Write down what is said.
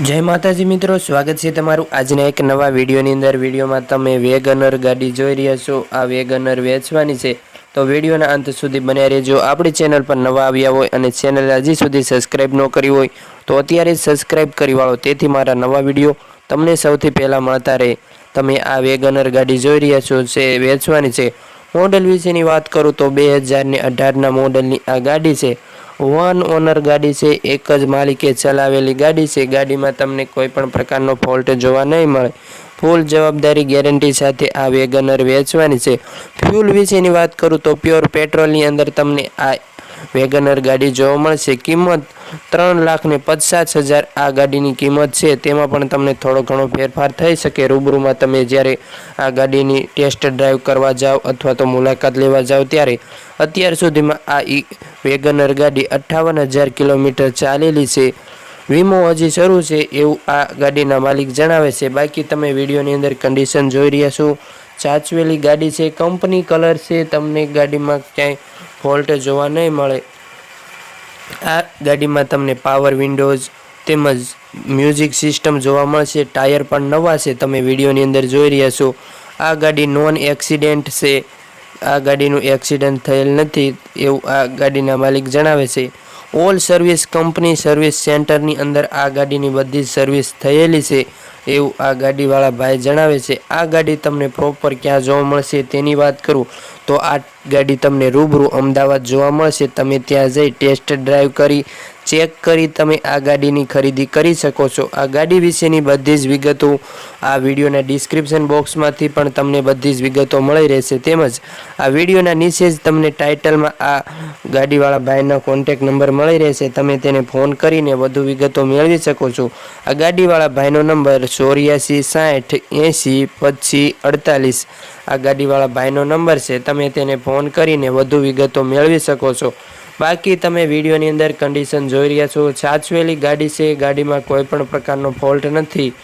જય માતાજી મિત્રો, સ્વાગત છે તમારું આજના એક નવા વિડીયોની અંદર. વિડીયોમાં તમે વેગનર ગાડી જોઈ રહ્યા છો. આ વેગનર વેચવાની છે. તો વિડીયોના અંત સુધી બન્યા રહેજો. આપણી ચેનલ પર નવા આવ્યા હોય અને ચેનલ હજી સુધી સબસ્ક્રાઈબ ન કરી હોય, તો અત્યારે સબસ્ક્રાઈબ કરી વાળો. તેથી મારા નવા વીડિયો તમને સૌથી પહેલાં મળતા રહે. તમે આ વેગનર ગાડી જોઈ રહ્યા છો છે વેચવાની છે. મોડલ વિશેની વાત કરું તો બે હજારને અઢારના મોડલની આ ગાડી છે. વન ઓનર ગાડી છે, એક જ માલિકે ચલાવેલી ગાડી છે. ગાડીમાં તમને કોઈ પણ પ્રકારનો ફોલ્ટ જોવા નહીં મળે. ફૂલ જવાબદારી ગેરંટી સાથે આ વેગનર વેચવાની છે. ફ્યુલ વિશેની વાત કરું તો પ્યોર પેટ્રોલની અંદર તમને આ વેગનર ગાડી જોવા મળશે. કિંમત ત્રણ લાખ ને પચાસ હજાર આ ગાડીની કિંમત છે. તેમાં પણ તમને થોડો ઘણો ફેરફાર થઈ શકે. રૂબરૂમાં તમે જ્યારે આ ગાડીની ટેસ્ટ ડ્રાઈવ કરવા જાઓ અથવા તો મુલાકાત લેવા જાઓ ત્યારે અત્યાર સુધીમાં આ ઈ વેગનર ગાડી અઠ્ઠાવન હજાર કિલોમીટર ચાલેલી છે. વીમો હજી શરૂ છે એવું આ ગાડીના માલિક જણાવે છે. બાકી તમે વિડીયોની અંદર કન્ડિશન જોઈ રહ્યા છો. સાચવેલી ગાડી છે કંપની કલર છે. તમને ગાડીમાં ક્યાંય ફોલ્ટ જોવા નહીં મળે. આ ગાડીમાં તમને પાવર વિન્ડોઝ તેમજ મ્યુઝિક સિસ્ટમ જોવા મળશે ટાયર પણ નવા છે, તમે વિડીયોની અંદર જોઈ રહ્યા છો. આ ગાડી નોન એક્સિડેન્ટ છે. આ ગાડીનું એક્સિડન્ટ થયેલ નથી એવું આ ગાડીના માલિક જણાવે છે. ઓલ સર્વિસ કંપની સર્વિસ સેન્ટરની અંદર આ ગાડીની બધી જ સર્વિસ થયેલી છે એવું આ ગાડીવાળા ભાઈ જણાવે છે. આ ગાડી તમને પ્રોપર ક્યાં જોવા મળશે તેની વાત કરું. તો આ ગાડી તમને રૂબરૂ અમદાવાદ જોવા મળશે. તમે ત્યાં જઈ ટેસ્ટ ડ્રાઈવ કરી ચેક કરી તમે આ ગાડીની ખરીદી કરી શકો છો. આ ગાડી વિશેની બધી જ વિગતો આ વિડીયોના ડિસ્ક્રિપ્શન બોક્સમાંથી પણ તમને બધી જ વિગતો મળી રહેશે. તેમજ આ વિડીયોના નીચે જ તમને ટાઇટલમાં આ ગાડીવાળા ભાઈનો કોન્ટેક નંબર મળી રહેશે. તમે તેને ફોન કરીને વધુ વિગતો મેળવી શકો છો. આ ગાડીવાળા ભાઈનો નંબર ચોર્યાસી સાઠ એંસી પચીસ અડતાલીસ. આ ગાડીવાળા ભાઈનો નંબર છે. તમે તેને ફોન કરીને વધુ વિગતો મેળવી શકો છો. બાકી તમે વિડીયોની અંદર કન્ડિશન જોઈ રહ્યા છો. સાચવેલી ગાડી છે. ગાડીમાં કોઈ પણ પ્રકારનો ફોલ્ટ નથી.